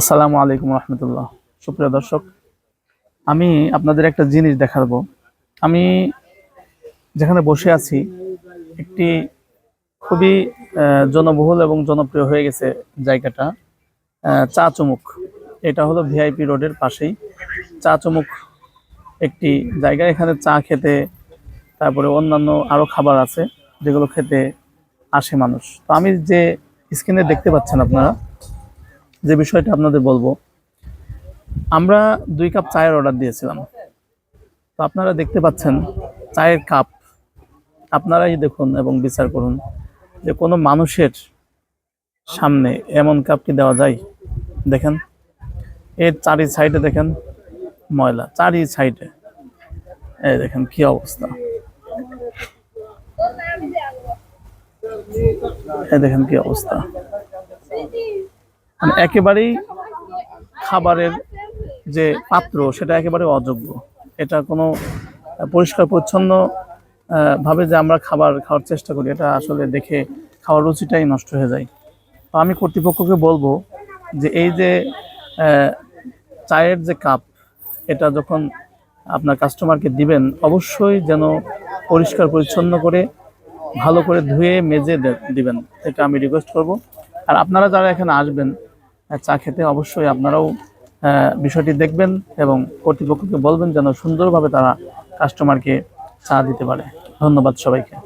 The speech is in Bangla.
আসসালামু আলাইকুম রহমতুল্লাহ। সুপ্রিয় দর্শক, আমি আপনাদের একটা জিনিস দেখাবো। আমি যেখানে বসে আছি, একটি খুবই জনবহুল এবং জনপ্রিয় হয়ে গেছে জায়গাটা চা চুমুক এটা হলো ভিআইপি রোডের পাশেই। চা চুমুক একটি জায়গা, এখানে চা খেতে, তারপরে অন্যান্য আরও খাবার আছে, যেগুলো খেতে আসে মানুষ। তো আমি যে স্ক্রিনে দেখতে পাচ্ছেন আপনারা যে বিষয়টা আপনাদের বলব, আমরা দুই কাপ চায়ের অর্ডার দিয়েছিলাম। তো আপনারা দেখতে পাচ্ছেন, চায়ের কাপ আপনারাই দেখুন এবং বিচার করুন যে কোনো মানুষের সামনে এমন কাপ কি দেওয়া যায়? দেখেন, এর চারি সাইডে দেখেন, ময়লা, চারি সাইডে এই দেখেন কি অবস্থা। এই দেখেন কি অবস্থা। মানে একেবারেই খাবারের যে পাত্র সেটা একেবারে অযোগ্য। এটা কোনো পরিষ্কার পরিচ্ছন্ন ভাবে যে আমরা খাবার খাওয়ার চেষ্টা করি এটা আসলে দেখে খাওয়ার রুচিটাই নষ্ট হয়ে যায়। তো আমি কর্তৃপক্ষকে বলব যে এই যে চায়ের যে কাপ এটা যখন আপনার কাস্টমারকে দিবেন অবশ্যই যেন পরিষ্কার পরিচ্ছন্ন করে ভালো করে ধুয়ে মেজে দে- দিবেন। এটা আমি রিকোয়েস্ট করব। আর আপনারা যারা এখানে আসবেন চা খেতে অবশ্যই আপনারাও বিষয়টি দেখবেন এবং কর্তৃপক্ষকে বলবেন যেন সুন্দরভাবে তারা কাস্টমারকে চা দিতে পারে। ধন্যবাদ সবাইকে।